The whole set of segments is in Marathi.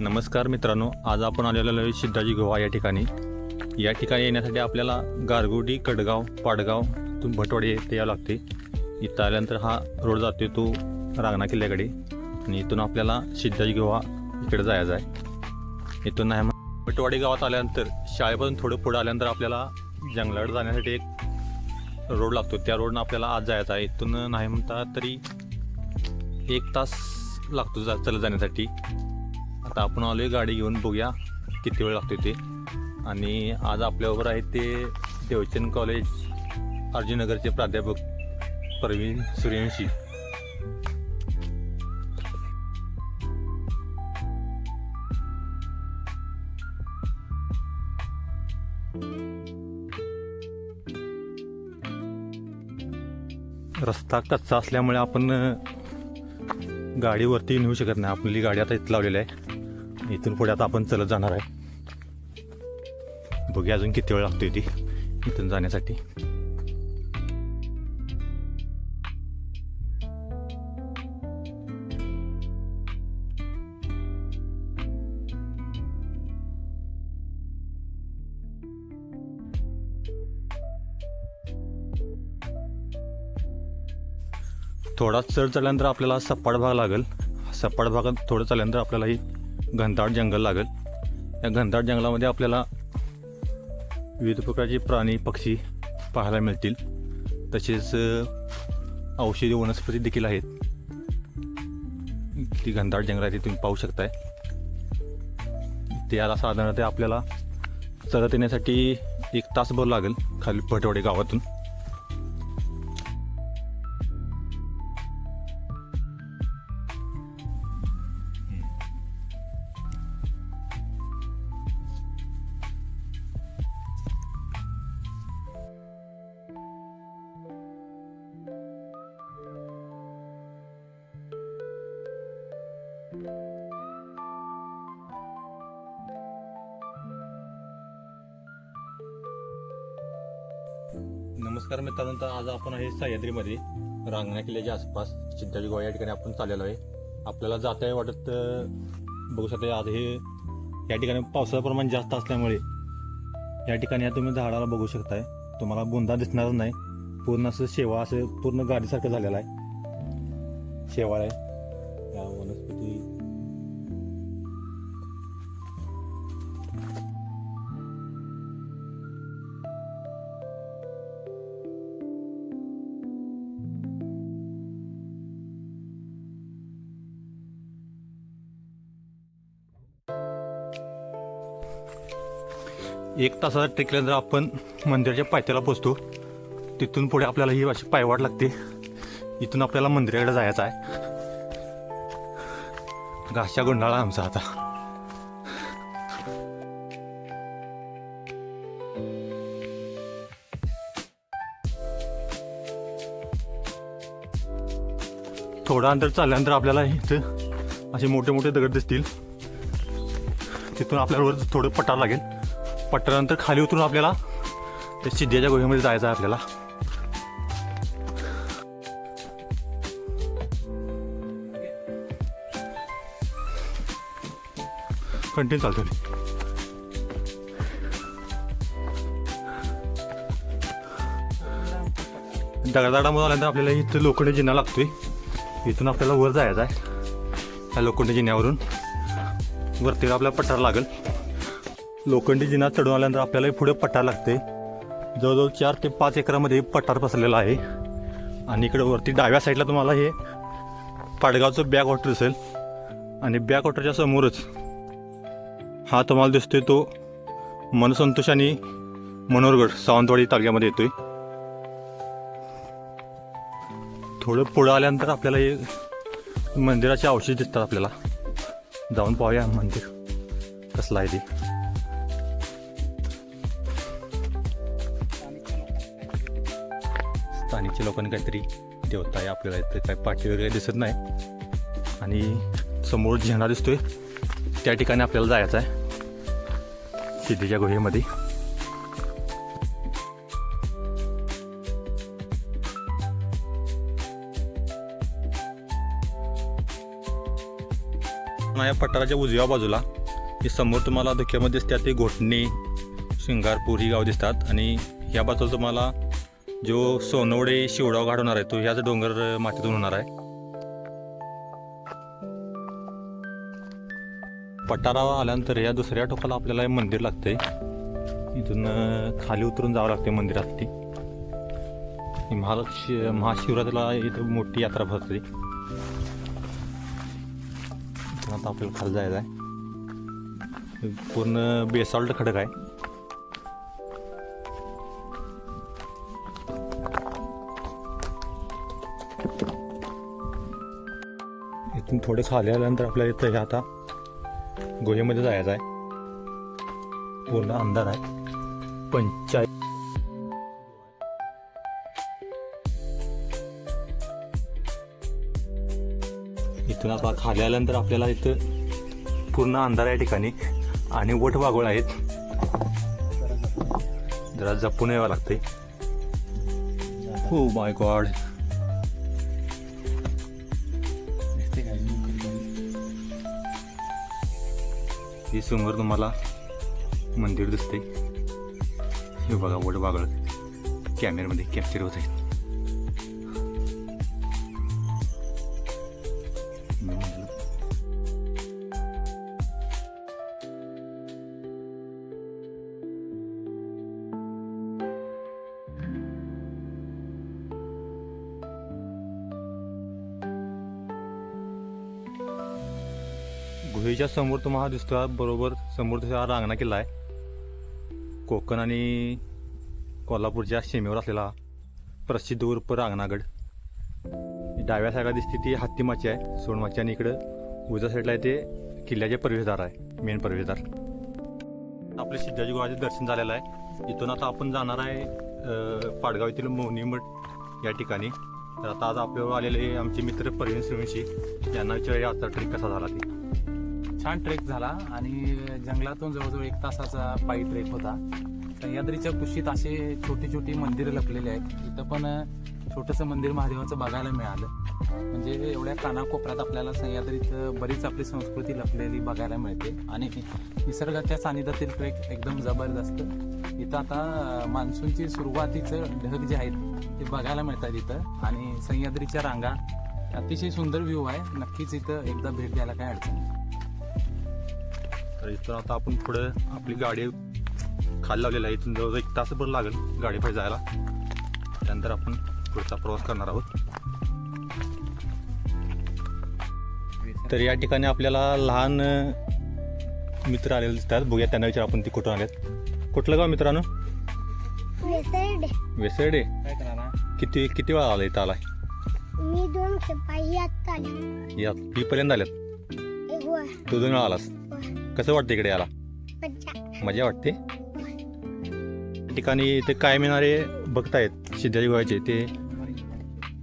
नमस्कार मित्रांनो आज आपण आलेलो आहे सिद्धाजी गोवा या ठिकाणी. या ठिकाणी येण्यासाठी आपल्याला गारगोडी कडगाव पाडगाव तून भटवाडी येथे यावं लागते. इथं आल्यानंतर हा रोड जातो तो रांगणा किल्ल्याकडे. आणि इथून आपल्याला सिद्धाजी गोवा इकडे जायचं आहे. इथून नाही म्हण- भटवाडी गावात आल्यानंतर शाळेपासून थोडं पुढं आल्यानंतर आपल्याला जंगलाकडे जाण्यासाठी एक रोड लागतो. त्या रोडनं आपल्याला आज जायचं आहे. इथून नाही म्हणता तरी एक तास लागतो जा चला जाण्यासाठी. आता आपण आलोय गाडी घेऊन बघूया किती वेळ लागतो ते. आणि आज आपल्याबरोबर आहे ते देवचंद कॉलेज अर्जुनगरचे प्राध्यापक प्रवीण सूर्यवंशी. रस्ता कच्चा असल्यामुळे आपण गाडीवरती नेऊ शकत नाही. आपली गाडी आता इथं लावलेली आहे. इथून पुढे आता आपण चलत जाणार आहे. बघूया अजून किती वेळ लागतोय ती इथून जाण्यासाठी. थोडा चढ चढल्यानंतर आपल्याला सपाट भाग लागेल. सपाट भागात थोडं चालल्यानंतर आपल्याला ही घनदाट जंगल लागेल. या घनदाट जंगलामध्ये आपल्याला विविध प्रकारचे प्राणी पक्षी पाहायला मिळतील. तसेच औषधी वनस्पती देखील आहेत. ती घनदाट जंगल आहे ती तुम्ही पाहू शकताय. ते याला साधारणतः आपल्याला चढत येण्यासाठी एक तासभर लागेल खाली भटवडे गावातून. नमस्कार मित्रांनो तर आज आपण आहे सह्याद्रीमध्ये. रांगणा किल्ल्याच्या आसपास सिद्धाजी गोवा या ठिकाणी आपण चाललेलो आहे. आपल्याला जाता आहे वाटत बघू शकता आज हे या ठिकाणी पावसाचं प्रमाण जास्त असल्यामुळे या ठिकाणी आता तुम्ही झाडाला बघू शकताय. तुम्हाला बुंदा दिसणारच नाही. पूर्ण असं शेवा असं पूर्ण गाडीसारखं झालेलं आहे. शेवाळ आहे. या वनस्पती एक तासाचा टेकल्यानंतर आपण मंदिराच्या पायथ्याला पोचतो. तिथून पुढे आपल्याला ही अशी पायवाट लागते. इथून आपल्याला मंदिराकडे जायचं आहे. घासच्या गुंडाळा आमचा आता. थोडं अंतर चालल्यानंतर आपल्याला इथं असे मोठे मोठे दगड दिसतील. तिथून आपल्याला वर थोडं पटार लागेल. पट्टानंतर खाली उतरून आपल्याला त्या सिद्धेच्या गुहेमध्ये जायचं आहे आपल्याला. कंटिन्यू चालतो दगडादाडामध्ये आल्यानंतर आपल्याला इथं लोखंडी जिना लागतोय. इथून आपल्याला वर जायचं आहे. त्या लोखंडी जिन्यावरून. वरती आपल्याला पठार लागेल. लोखंडी जिना चढून आल्यानंतर आपल्याला पुढे पठार लागते. जवळजवळ चार ते पाच एकरामध्ये पठार पसरलेला आहे. आणि इकडे वरती डाव्या साईडला तुम्हाला हे पाडगावचं बॅक वॉटर दिसेल. आणि बॅक वॉटरच्या समोरच हा तुम्हाला दिसतोय तो मनसंतोष आणि मनोहरगड सावंतवाडी तालुक्यामध्ये येतोय. थोडं पुढं आल्यानंतर आपल्याला हे मंदिराचे अवशेष दिसतात आपल्याला. जाऊन पाहूया मंदिर कसलं आहे ते स्थानिकच्या लोकांनी काहीतरी देवता आहे आपल्याला इथे काय पाठी वगैरे दिसत नाही आणि समोर झेंडा दिसतोय त्या ठिकाणी आपल्याला जायचं आहे सिद्धीच्या गुहेमध्ये आपण या पठाराच्या उजव्या बाजूला हे समोर तुम्हाला धुक्यामध्ये दिसतात ते घोटणे शिंगारपूर ही गाव दिसतात. आणि या बाजूला तुम्हाला जो सोनवडे शिवडाव घाट होणार आहे तो ह्याच डोंगर मातीतून होणार आहे. पठारावर आल्यानंतर या दुसऱ्या टोकाला आपल्याला हे मंदिर लागते इथून खाली उतरून जावं लागते मंदिरात ती. महालक्ष महाशिवरात्रीला इथं मोठी यात्रा भरते. इथून आता आपल्याला खाली जायचं आहे पूर्ण बेसाल्ट खडक आहे. इथून थोडे खाली आल्यानंतर आपल्याला इथं हे आता गुहेमध्ये जायचं आहे. पूर्ण अंधार आहे. पंचायत इथून आता खाली आल्यानंतर आपल्याला इथं पूर्ण अंधार या ठिकाणी आणि वट वाघोळ आहेत. जरा जपून यावं लागते हो माय गॉड ही समोर तुम्हाला मंदिर दिसते हे बघा वड वागळ कॅमेऱ्यामध्ये कॅप्चर होत आहे गुहेच्या समोर तुम्हाला दिसतो बरोबर समोर हा रांगणा किल्ला आहे. कोकण आणि कोल्हापूरच्या सीमेवर असलेला प्रसिद्ध उर्फ रांगणागड. डाव्या साईडला दिसते ती हत्तीमाची आहे सोनमाची आणि इकडं उजव्या साईडला आहे ते किल्ल्याचे प्रवेशद्वार आहे मेन प्रवेशद्वार. आपले सिद्धाजी गुहाचे दर्शन झालेलं आहे. इथून आता आपण जाणार आहे पाडगाव येथील मोहनीमठ या ठिकाणी. तर आता आज आपल्यावर आलेले आमचे मित्र परवीन सुरवंशी यांना विचार यात्रा ट्रिक कसा झाला ते. छान ट्रेक झाला आणि जंगलातून जवळजवळ एक तासाचा पायी ट्रेक होता. सह्याद्रीच्या कुशीत असे छोटी छोटी मंदिरं लपलेली आहेत. इथं पण छोटंसं मंदिर महादेवाचं बघायला मिळालं. म्हणजे एवढ्या कानाकोपऱ्यात आपल्याला सह्याद्रीत बरीच आपली संस्कृती लपलेली बघायला मिळते. आणि निसर्गाच्या सानिध्यातील ट्रेक एकदम जबरदस्त. इथं आता मान्सूनची सुरुवातीचं ढग जे आहेत ते बघायला मिळतात इथं. आणि सह्याद्रीच्या रांगा अतिशय सुंदर व्ह्यू आहे. नक्कीच इथं एकदा भेट द्यायला काय अडचण नाही. तर इथून आता आपण पुढं आपली गाडी खाली लावलेली आहे. इथून जवळजवळ एक तासभर लागेल गाडी पाहिजे जायला. त्यानंतर आपण पुढचा प्रवास करणार आहोत. तर या ठिकाणी आपल्याला लहान मित्र आलेले दिसतात. बघूया त्यांना विचार आपण ती कुठून आलेत. कुठलं गाव मित्रांनो? वेसर्डे. किती किती वेळा आला इथं आलाय? मी दोन शिपाई आत्ता आले या मी पहिल्यांदा आल्यात? तू दोन वेळा आलास. कसं वाटतं इकडे याला मजा वाटते? ठिकाणी ते काय मिळणारे भक्त सिद्धाजी गुहाचे ते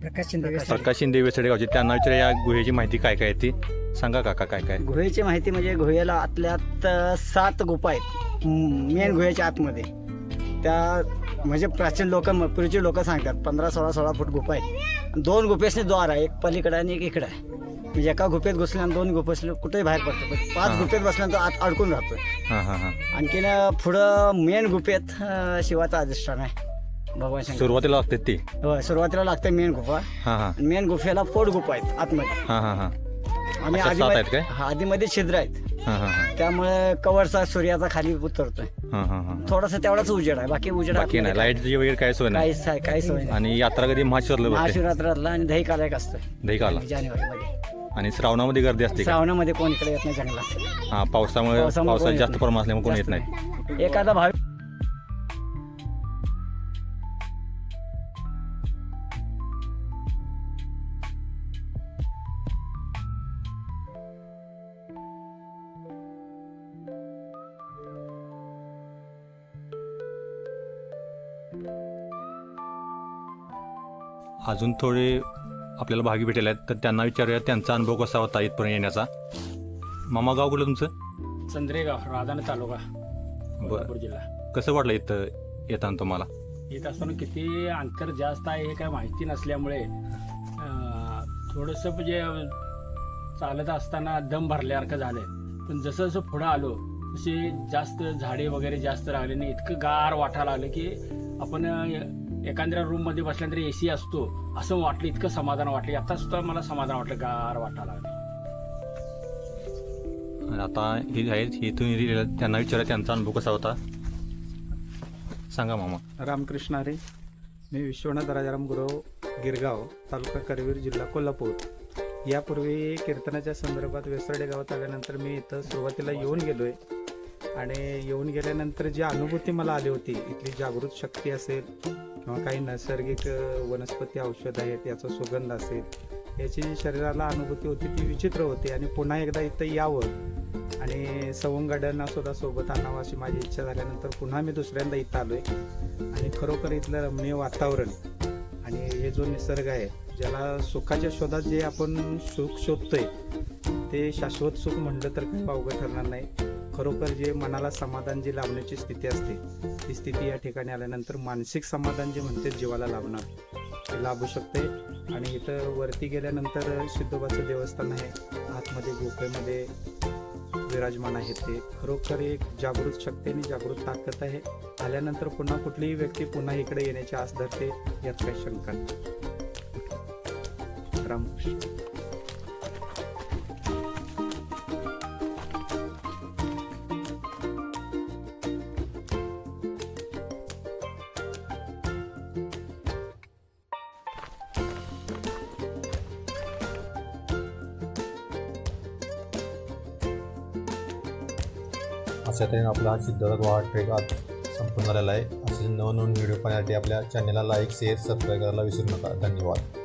प्रकाश शिंदे प्रकाश शिंदे वेसडे गावचे. त्यांना विचार या गुहेची माहिती काय काय आहे ती? सांगा काका काय काय? गुहेची माहिती म्हणजे गुहेला आतल्यात सात गुफा आहेत. मेन गुहेच्या आतमध्ये. त्या म्हणजे प्राचीन लोक पूर्वीचे लोक सांगतात पंधरा सोळा सोळा फूट गुफा आहेत. दोन गुफेसने द्वार आहे एक पलीकडे आणि एक इकडे आहे. म्हणजे एका गुफेत घुसल्यानं दोन गुफेसले कुठेही बाहेर पडतो. पण पाच हा. गुफेत बसल्यानंतर आत अडकून राहतो. हां हां हां. आणखीन पुढं मेन गुफेत अ, शिवाचं अधिष्ठान आहे. भगवान शंकर. सुरुवातीला लागते ती? होय, सुरुवातीला लागते मेन गुफा हां हां. मेन गुफेला पोट गुफा आहेत आतमध्ये. हां हां हां. आणि सात आहेत काय? आधीमध्ये हा, आधीमध्ये छिद्र आहेत. हां हां हां. त्यामुळे कवरचा सूर्याचा खाली उतरतोय. हां हां हां. थोडासा तेवढाच उजेड आहे बाकी उजेड बाकी नाही लाईटची वगैरे काय सोय नाही. काहीच काहीच सोय नाही. आणि यात्रा कधी महाशिवरला भरते? महाशिवरात्रातला आणि दही कालायक असतं दही काला जानेवारीमध्ये. आणि श्रावणामध्ये गर्दी असते का? श्रावणामध्ये कोण इकडे येत नाही जंगलात? हां पावसामुळे पावसामुळे पावसात जास्त प्रमाण असल्यामुळे कोण येत जास्त नाही. एखादा भावी अजून थोडे आपल्याला भागी भेटेल आहेत. तर त्यांना विचारूया त्यांचा अनुभव कसा होता इथपर्यंत येण्याचा? मामा गाव कुठलं तुमचं? चंद्रेगाव राधाने तालुका बरं. कोल्हापूर जिल्हा. कसं वाटलं इथं येताना तुम्हाला? येत असताना किती अंतर जास्त आहे हे काय माहिती नसल्यामुळे अं, थोडंसं म्हणजे चालत असताना दम भरल्यासारखं झालंय. पण जसं जसं पुढं आलो तसे जास्त झाडे वगैरे जास्त लागले नाही इतकं गार वाटायला आलं की आपण अं, एखाद्या रूममध्ये बसल्यानंतर एसी असतो. असं वाटलं इतकं समाधान वाटलं. आता सुद्धा मला समाधान वाटलं गार वाटायला लागलं. आणि आता हे आहेत हे तुम्ही त्यांना विचारा त्यांचा अनुभव कसा होता? सांगा मामा. रामकृष्ण हरे. मी विश्वनाथ राजाराम गुरव गिरगाव तालुका करवीर जिल्हा कोल्हापूर. यापूर्वी कीर्तनाच्या संदर्भात वेसर्डे गावात आल्यानंतर मी इथं सुरुवातीला येऊन गेलो आहे आणि येऊन गेल्यानंतर जी अनुभूती मला आली होती इथली जागृत शक्ती असेल किंवा काही नैसर्गिक वनस्पती औषध आहेत याचा सुगंध असेल याची जी शरीराला अनुभूती होती ती विचित्र होती आणि पुन्हा एकदा इथं यावं आणि सवंगड्यांना सुद्धा सोबत आणावं अशी माझी इच्छा झाल्यानंतर पुन्हा मी दुसऱ्यांदा इथं आलो आहे आणि खरोखर इथलं रम्य वातावरण आणि हे जो निसर्ग आहे ज्याला सुखाच्या शोधात जे आपण सुख शोधतोय ते शाश्वत सुख म्हटलं तर काही अवघड ठरणार नाही. खरोखर जे मनाला समाधान जी लावण्याची स्थिती असते ती स्थिती या ठिकाणी आल्यानंतर मानसिक समाधान जे म्हणते जीवाला लाभणार ते लाभू शकते. आणि इथं वरती गेल्यानंतर सिद्धोबाचं देवस्थान आहे. आतमध्ये गुफेमध्ये विराजमान आहे ते. खरोखर एक जागृत शक्ती आणि जागृत ताकद आहे. आल्यानंतर पुन्हा कुठलीही व्यक्ती पुन्हा इकडे येण्याची आस धरते यात काही शंका नाही. रामकृष्ण. अशा तरी आपला हा सिद्धार्थ वाहट ट्रेक आज संपूर्ण झालेला आहे. असे नवनवीन व्हिडिओ पाहण्यासाठी आपल्या चॅनलला लाईक शेअर सबस्क्राईब करायला विसरू नका. धन्यवाद.